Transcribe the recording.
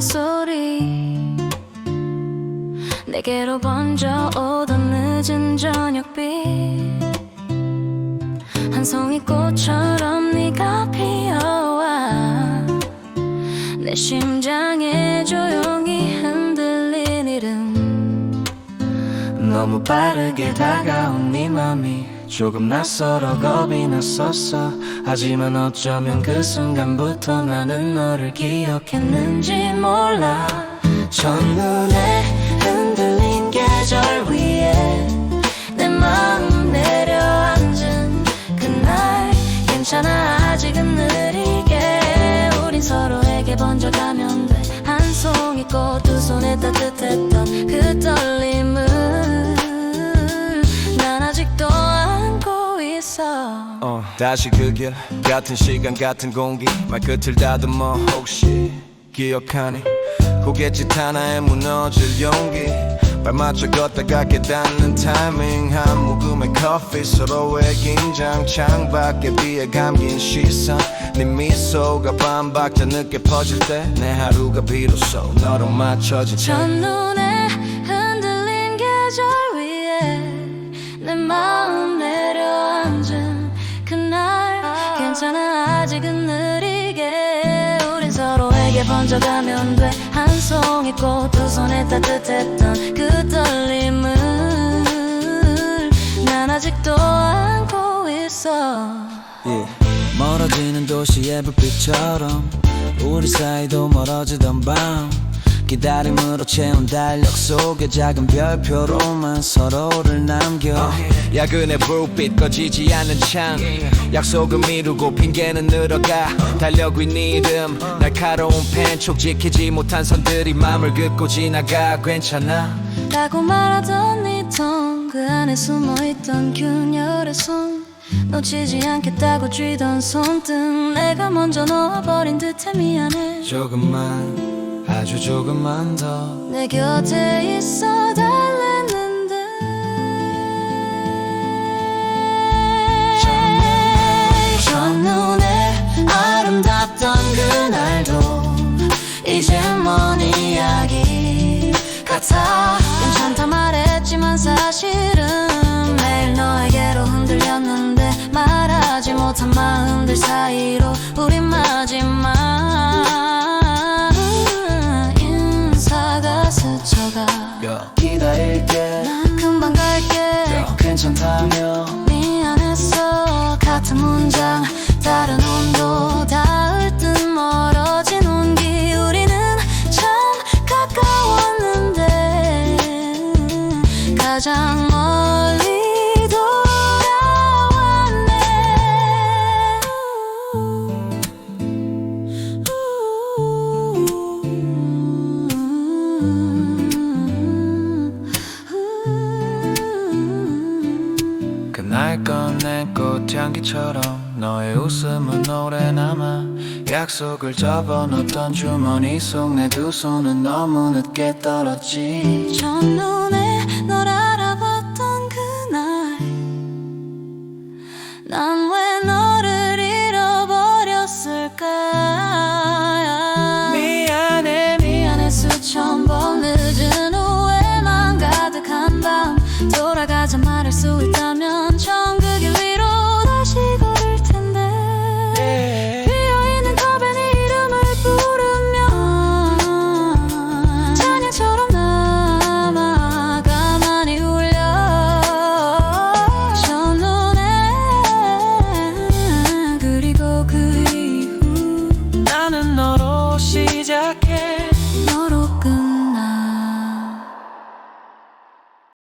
발소리. 내게로 번져 오던 늦은 저녁빛. 한 송이 꽃처럼 네가 피어와 내 심장에 조용히 흔들린 이름. 너무 빠르게 다가온 네 맘이 조금 낯설어 겁이 났었어. 하지만 어쩌면 그 순간부터 나는 너를 기억했는지 몰라. 첫눈에 흔들린 계절 위에 내 마음 내려앉은 그날. 괜찮아 아직은 느리게. 우린 서로에게 번져가면 돼. 한 송이 꽃 두 손에 따뜻했던 그 떨림을 있어. 어, 다시 그 길 같은 시간 같은 공기. 말끝을 다듬어 혹시 기억하니? 고갯짓 하나에 무너질 용기. 발 맞춰 걷다가 깨닫는 타이밍 한 모금의 커피 서로의 긴장. 창밖에 비에 감긴 시선. 네 미소가 반박자 늦게 퍼질 때 내 하루가 비로소 너로 맞춰진 첫눈에 흔들린 계절 서로에게 번져가면 돼 한 송이 꽃 두 손에 따뜻했던 그 떨림을 난 아직도 안고 있어 yeah. 멀어지는 도시의 불빛처럼 우리 사이도 멀어지던 밤 기다림으로 채운 달력 속에 작은 별표로만 서로를 남겨. 야근의 불빛 꺼지지 않는 창. 약속은 미루고 핑계는 늘어가. 달려고 네 이름 날카로운 펜촉 지키지 못한 선들이 맘을 긋고 지나가. 괜찮아? 라고 말하던 네톤그 안에 숨어있던 균열의 손. 놓치지 않겠다고 쥐던 손등 내가 먼저 놓아버린 듯해 미안해. 조금만 아주 조금만 더. 내 곁에 있어 달랬는데. 첫눈에 아름답던 그날도 이제 먼 이야기 같아. 괜찮다 말했지만 사실은 매일 너에게로 흔들렸는데 말하지 못한 마음들 사이로 우리 마지막 가장 멀리 돌아왔네. 그날 꺼낸 꽃향기처럼 너의 웃음은 오래 남아 약속을 접어놓던 주머니 속 내 두 손은 너무 늦게 떨었지 첫눈에 널